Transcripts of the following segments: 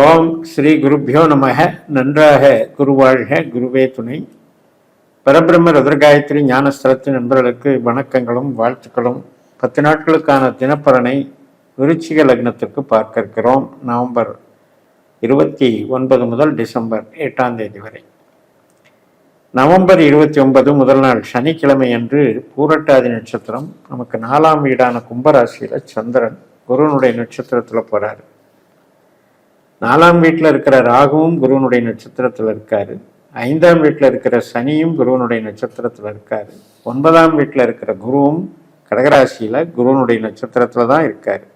ஓம் ஸ்ரீ குருப்பியோ நமக நன்றாக குருவாழ்க குருவே துணை. பரபிரம்ம ருத்ரகாயத்ரி ஞானஸ்தலத்தின் நண்பர்களுக்கு வணக்கங்களும் வாழ்த்துக்களும். பத்து நாட்களுக்கான தினப்பலனை விருச்சிக லக்னத்திற்கு பார்க்க இருக்கிறோம் நவம்பர் இருபத்தி ஒன்பது முதல் டிசம்பர் எட்டாம் தேதி வரை. நவம்பர் இருபத்தி ஒன்பது முதல் நாள் சனிக்கிழமை அன்று பூரட்டாதி நட்சத்திரம் நமக்கு நாலாம் வீடான கும்பராசியில் சந்திரன் குருவனுடைய நட்சத்திரத்தில் போகிறாரு நாலாம் வீட்டில் இருக்கிற ராகுவும் குருவனுடைய நட்சத்திரத்தில் இருக்காரு. ஐந்தாம் வீட்டில் இருக்கிற சனியும் குருவனுடைய நட்சத்திரத்தில் இருக்காரு. ஒன்பதாம் வீட்டில் இருக்கிற குருவும் கடகராசியில் குருவனுடைய நட்சத்திரத்தில் தான் இருக்காரு.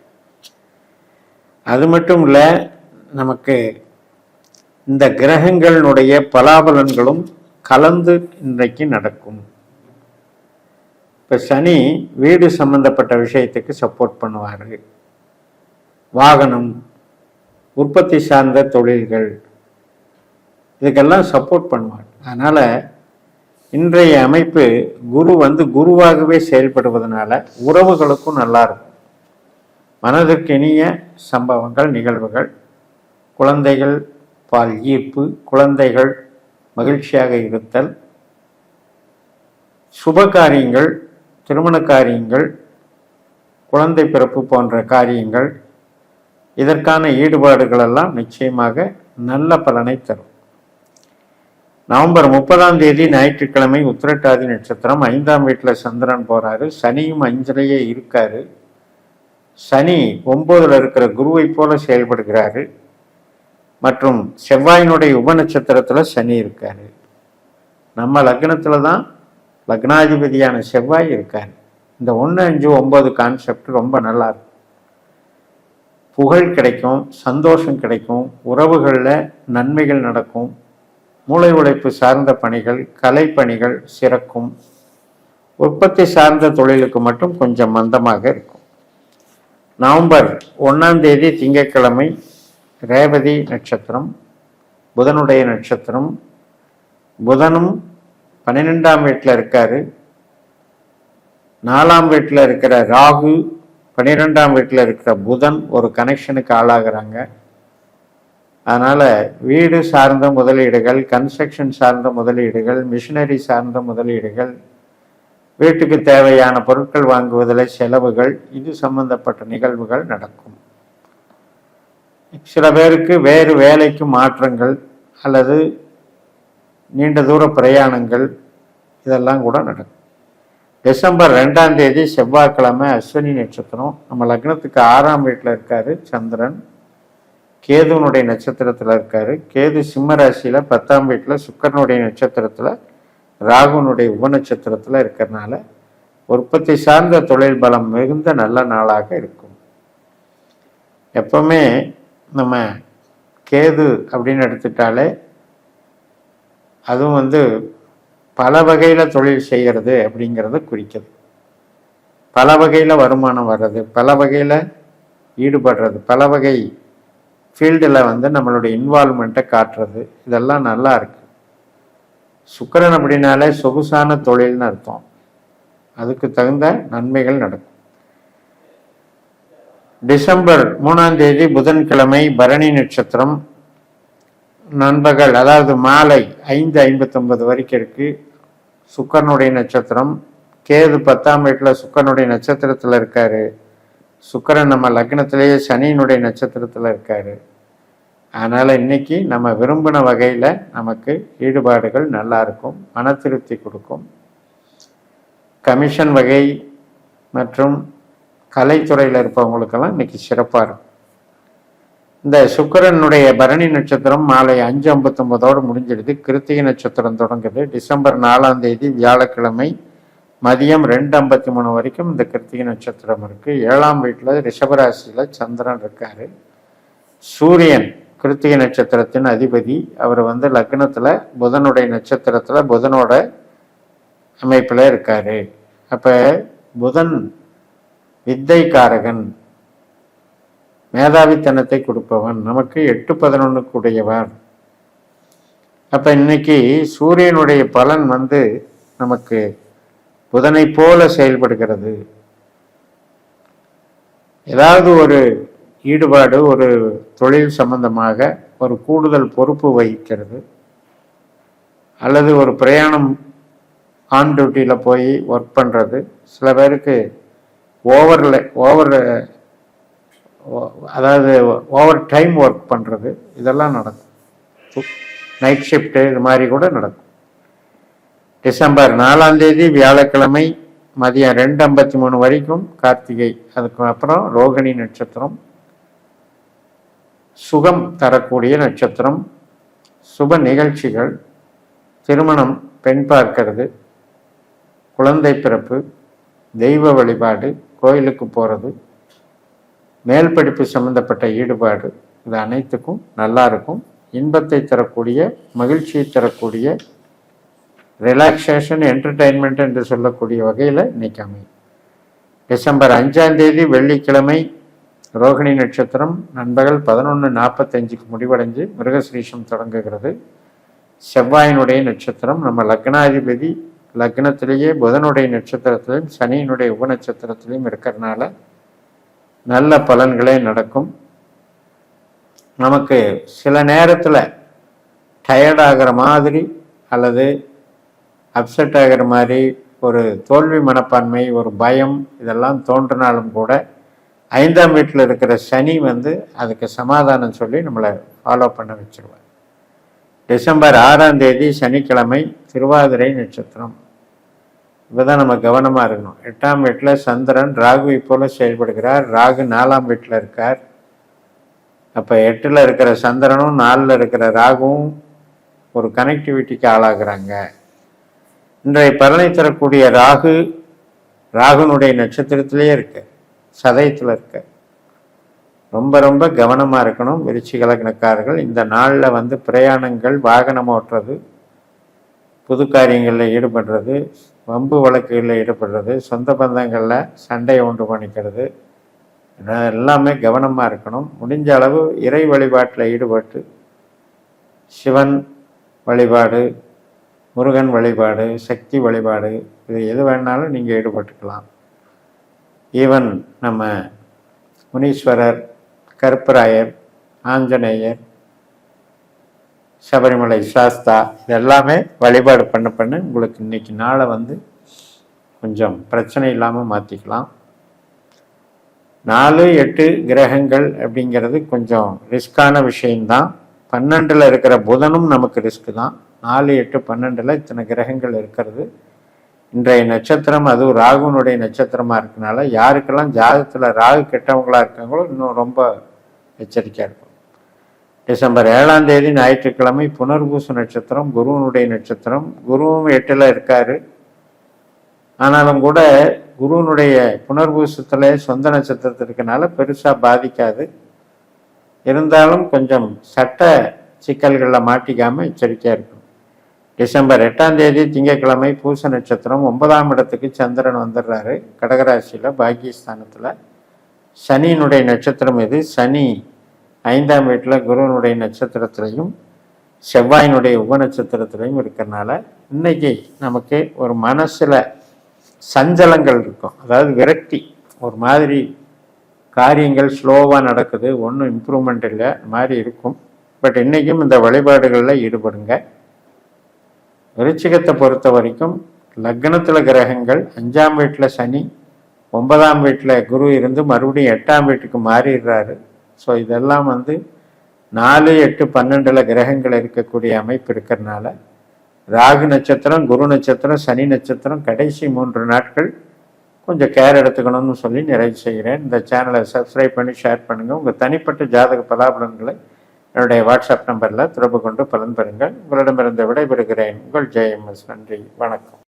அது மட்டும் இல்லை நமக்கு இந்த கிரகங்களினுடைய பலாபலன்களும் கலந்து இன்றைக்கு நடக்கும். இப்போ சனி வீடு சம்பந்தப்பட்ட விஷயத்துக்கு சப்போர்ட் பண்ணுவார். வாகனம் உற்பத்தி சார்ந்த தொழில்கள். இதுக்கெல்லாம் சப்போர்ட் பண்ணுவார் அதனால் இன்றைய அமைப்பு குரு வந்து குருவாகவே செயல்படுவதனால உறவுகளுக்கும் நல்லா இருக்கும். மனதிற்கு இனிய சம்பவங்கள் நிகழ்வுகள். குழந்தைகள் பால் ஈர்ப்பு குழந்தைகள் மகிழ்ச்சியாக இருத்தல். சுப காரியங்கள் திருமண காரியங்கள் குழந்தை பிறப்பு போன்ற காரியங்கள். இதற்கான ஈடுபாடுகள் எல்லாம் நிச்சயமாக நல்ல பலனை தரும். நவம்பர் முப்பதாம் தேதி ஞாயிற்றுக்கிழமை உத்திரட்டாதி நட்சத்திரம். ஐந்தாம் வீட்டில் சந்திரன் போகிறாரு சனியும் அஞ்சலையே இருக்காரு. சனி ஒம்போதில் இருக்கிற குருவை போல செயல்படுகிறாரு. மற்றும் செவ்வாயினுடைய உப நட்சத்திரத்தில் சனி இருக்காரு. நம்ம லக்னத்தில் தான் லக்னாதிபதியான செவ்வாய் இருக்காரு. இந்த ஒன்று அஞ்சு ஒம்பது கான்செப்ட் ரொம்ப நல்லா இருக்கும். புகழ் கிடைக்கும் சந்தோஷம் கிடைக்கும் உறவுகளில் நன்மைகள் நடக்கும் மூளை உழைப்பு சார்ந்த பணிகள் கலைப்பணிகள் சிறக்கும். உற்பத்தி சார்ந்த தொழிலுக்கு மட்டும் கொஞ்சம் மந்தமாக இருக்கும். நவம்பர் ஒன்றாம் தேதி திங்கட்கிழமை ரேவதி நட்சத்திரம் புதனுடைய நட்சத்திரம். புதனும் பன்னிரெண்டாம் வீட்டில் இருக்காரு. நாலாம் வீட்டில் இருக்கிற ராகு பன்னிரெண்டாம் வீட்டில் இருக்கிற புதன் ஒரு கனெக்ஷனுக்கு ஆளாகிறாங்க. அதனால் வீடு சார்ந்த முதலீடுகள் கன்ஸ்ட்ரக்ஷன் சார்ந்த முதலீடுகள் மிஷினரி சார்ந்த முதலீடுகள் வீட்டுக்கு தேவையான பொருட்கள் வாங்குவதில் செலவுகள் இது சம்பந்தப்பட்ட நிகழ்வுகள் நடக்கும். சில பேருக்கு வேறு வேலைக்கு மாற்றங்கள் அல்லது நீண்ட தூர பிரயாணங்கள் இதெல்லாம் கூட நடக்கும். டிசம்பர் ரெண்டாம் தேதி செவ்வாய்க்கிழமை அஸ்வினி நட்சத்திரம். நம்ம லக்னத்துக்கு ஆறாம் வீட்டில் இருக்காரு சந்திரன். கேதுவனுடைய நட்சத்திரத்தில் இருக்காரு. கேது சிம்ம ராசியில் பத்தாம் வீட்டில் சுக்கரனுடைய நட்சத்திரத்தில் ராகுனுடைய உப நட்சத்திரத்தில் இருக்கிறனால உற்பத்தி சார்ந்த தொழில் பலம் மிகுந்த நல்ல நாளாக இருக்கும். எப்பவுமே நம்ம கேது அப்படின்னு எடுத்துட்டாலே அதுவும் வந்து பல வகையில் தொழில் செய்கிறது அப்படிங்கிறத குறிக்குது. பல வகையில் வருமானம் வர்றது பல வகையில் ஈடுபடுறது பல வகை ஃபீல்டில் வந்து நம்மளுடைய இன்வால்மெண்ட்டை காட்டுறது இதெல்லாம் நல்லா இருக்கு. சுக்கரன் அப்படின்னாலே சொகுசான தொழில்னு அர்த்தம். அதுக்கு தகுந்த நன்மைகள் நடக்கும். டிசம்பர் மூணாம் தேதி புதன்கிழமை பரணி நட்சத்திரம். நண்பர்கள் அதாவது மாலை ஐந்து ஐம்பத்தொன்பது வரைக்கும் இருக்கு சுக்கரனுடைய நட்சத்திரம் கேது பத்தாம் வீட்டில் சுக்கரனுடைய நட்சத்திரத்தில் இருக்காரு. சுக்கரன் நம்ம லக்னத்திலேயே சனியினுடைய நட்சத்திரத்தில் இருக்காரு. அதனால் இன்னைக்கு நம்ம விரும்பின வகையில் நமக்கு ஈடுபாடுகள் நல்லா இருக்கும் மன திருப்தி கொடுக்கும். கமிஷன் வகை மற்றும் கலைத்துறையில் இருப்பவங்களுக்கெல்லாம் இன்னைக்கு சிறப்பாக இருக்கும். இந்த சுக்கரனுடைய பரணி நட்சத்திரம் மாலை அஞ்சு ஐம்பத்தொன்பதோடு முடிஞ்சிடுது. கிருத்திகை நட்சத்திரம் தொடங்குது. டிசம்பர் நாலாம் தேதி வியாழக்கிழமை மதியம் ரெண்டு ஐம்பத்தி மூணு வரைக்கும் இந்த கிருத்திகை நட்சத்திரம் இருக்கு. ஏழாம் வீட்டில் ரிஷபராசியில் சந்திரன் இருக்காரு. சூரியன் கிருத்திகை நட்சத்திரத்தின் அதிபதி. அவர் வந்து லக்னத்தில் புதனுடைய நட்சத்திரத்தில் புதனோட அமைப்பில் இருக்காரு. அப்போ புதன் வித்தைக்காரகன். மேதாவித்தனத்தை கொடுப்பவன் நமக்கு எட்டு பதினொன்னுக்கு உடையவன் அப்ப இன்னைக்கு சூரியனுடைய பலன் வந்து நமக்கு புதனை போல செயல்படுகிறது. ஏதாவது ஒரு ஈடுபாடு ஒரு தொழில் சம்பந்தமாக ஒரு கூடுதல் பொறுப்பு வகிக்கிறது. அல்லது ஒரு பிரயாணம் ஆன் டியூட்டியில் போய் ஒர்க் பண்ணுறது சில பேருக்கு ஓவரில் ஓவர் அதாவது ஓவர் டைம் ஒர்க் பண்ணுறது இதெல்லாம் நடக்கும். நைட் ஷிஃப்ட்டு இது மாதிரி கூட நடக்கும். டிசம்பர் நாலாந்தேதி வியாழக்கிழமை மதியம் ரெண்டு ஐம்பத்தி மூணு வரைக்கும் கார்த்திகை. அதுக்கு அப்புறம் ரோகிணி நட்சத்திரம். சுகம் தரக்கூடிய நட்சத்திரம். சுப நிகழ்ச்சிகள். திருமணம் பெண் பார்க்கிறது. குழந்தை பிறப்பு. தெய்வ வழிபாடு. கோயிலுக்கு போகிறது மேல் படிப்பு சம்பந்தப்பட்ட ஈடுபாடு இது அனைத்துக்கும் நல்லா இருக்கும். இன்பத்தை தரக்கூடிய மகிழ்ச்சியை தரக்கூடிய ரிலாக்ஸேஷன் என்டர்டைன்மெண்ட் என்று சொல்லக்கூடிய வகையில் இன்னைக்கு அமையும். டிசம்பர் அஞ்சாம் தேதி வெள்ளிக்கிழமை ரோகிணி நட்சத்திரம் நண்பகல் பதினொன்று நாற்பத்தஞ்சுக்கு முடிவடைஞ்சு மிருகஸ்ரீஷம் தொடங்குகிறது. செவ்வாயினுடைய நட்சத்திரம் நம்ம லக்னாதிபதி லக்னத்திலேயே புதனுடைய நட்சத்திரத்திலையும் சனியினுடைய உபநட்சத்திரத்திலையும் இருக்கிறதுனால நல்ல பலன்களே நடக்கும். நமக்கு சில நேரத்தில் டயர்ட் ஆகிற மாதிரி அல்லது அப்செட் ஆகிற மாதிரி ஒரு தோல்வி மனப்பான்மை ஒரு பயம் இதெல்லாம் தோன்றினாலும் கூட ஐந்தாம் வீட்டில் இருக்கிற சனி வந்து அதுக்கு சமாதானம் சொல்லி நம்மளை ஃபாலோ பண்ண வச்சிருவார். டிசம்பர் ஆறாம் தேதி சனிக்கிழமை திருவாதிரை நட்சத்திரம். இப்போதான் நம்ம கவனமாக இருக்கணும். எட்டாம் வீட்டில் சந்திரன் ராகுவை போல செயல்படுகிறார். ராகு நாலாம் வீட்டில் இருக்கார். அப்போ எட்டில் இருக்கிற சந்திரனும் நாலில் இருக்கிற ராகுவும் ஒரு கனெக்டிவிட்டிக்கு ஆளாகிறாங்க. இன்றைய பலனை தரக்கூடிய ராகு ராகுனுடைய நட்சத்திரத்திலே இருக்கு. சதயத்தில் இருக்க. ரொம்ப ரொம்ப கவனமாக இருக்கணும். விருச்சிகலகணக்காரர்கள் இந்த நாளில் வந்து பிரயாணங்கள் வாகனம் ஓட்டுறது புது காரியங்களில் ஈடுபடுறது வம்பு வழக்குகளில் ஈடுபடுறது சொந்த பந்தங்களில் சண்டையை உண்டு பண்ணிக்கிறது. எல்லாமே கவனமாக இருக்கணும். முடிஞ்ச அளவு இறை வழிபாட்டில் ஈடுபட்டு சிவன் வழிபாடு முருகன் வழிபாடு சக்தி வழிபாடு இது எது வேணாலும் நீங்கள் ஈடுபட்டுக்கலாம். ஈவன் நம்ம முனீஸ்வரர் கருப்பராயர் ஆஞ்சநேயர் சபரிமலை சாஸ்தா இதெல்லாமே வழிபாடு பண்ண பண்ண. உங்களுக்கு இன்னைக்கு நாளை வந்து கொஞ்சம் பிரச்சனை இல்லாமல் மாற்றிக்கலாம் நாலு எட்டு கிரகங்கள் அப்படிங்கிறது கொஞ்சம் ரிஸ்கான விஷயம்தான். பன்னெண்டில் இருக்கிற புதனும் நமக்கு ரிஸ்க் தான். நாலு எட்டு பன்னெண்டில் இத்தனை கிரகங்கள் இருக்கிறது. இன்றைய நட்சத்திரம் அதுவும் ராகுனுடைய நட்சத்திரமாக இருக்கனால யாருக்கெல்லாம் ஜாதகத்தில் ராகு கெட்டவங்களா இருக்காங்களோ இன்னும் ரொம்ப எச்சரிக்கையாக இருக்கும். டிசம்பர் ஏழாம் தேதி ஞாயிற்றுக்கிழமை புனர்பூச நட்சத்திரம் குருவனுடைய நட்சத்திரம். குருவும் எட்டில் இருக்காரு. ஆனாலும் கூட குருவனுடைய புனர்பூசத்தில் சொந்த நட்சத்திரத்தில் இருக்கனால பெருசாக பாதிக்காது. இருந்தாலும் கொஞ்சம் சட்ட சிக்கல்களில் மாட்டிக்காமல் எச்சரிக்கையாக இருக்கும் டிசம்பர் எட்டாம் தேதி திங்கட்கிழமை பூச நட்சத்திரம். ஒன்பதாம் இடத்துக்கு சந்திரன் வந்துடுறாரு. கடகராசியில் பாக்கியஸ்தானத்தில். சனியினுடைய நட்சத்திரம் இது சனி. ஐந்தாம் வீட்டில் குருவனுடைய நட்சத்திரத்திலையும் செவ்வாயினுடைய உப நட்சத்திரத்திலையும் இருக்கிறனால இன்னைக்கு நமக்கு ஒரு மனசில் சஞ்சலங்கள் இருக்கும். அதாவது விரக்தி. ஒரு மாதிரி காரியங்கள் ஸ்லோவாக நடக்குது ஒன்றும் இம்ப்ரூவ்மெண்ட் இல்லை மாதிரி இருக்கும். பட் இன்றைக்கும் இந்த வழிபாடுகளில் ஈடுபடுங்க. விருச்சிகத்தை பொறுத்த வரைக்கும் லக்னத்தில் கிரகங்கள் அஞ்சாம் வீட்டில் சனி ஒன்பதாம் வீட்டில் குரு இருந்து மறுபடியும் எட்டாம் வீட்டுக்கு மாறிடுறாரு. ஸோ இதெல்லாம் வந்து நாலு எட்டு பன்னெண்டில் கிரகங்கள் இருக்கக்கூடிய அமைப்பு இருக்கிறதுனால ராகு நட்சத்திரம் குரு நட்சத்திரம் சனி நட்சத்திரம் கடைசி மூன்று நாட்கள் கொஞ்சம் கேர் எடுத்துக்கணும்னு சொல்லி நிறைவு செய்கிறேன். இந்த சேனலை சப்ஸ்கிரைப் பண்ணி ஷேர் பண்ணுங்கள் உங்கள் தனிப்பட்ட ஜாதக பலாபலன்களை என்னுடைய வாட்ஸ்அப் நம்பரில் தொடர்பு கொண்டு பலன் பெறுங்கள். உங்களிடமிருந்து விடைபெறுகிறேன். உங்கள் ஜெயம்எஸ். நன்றி. வணக்கம்.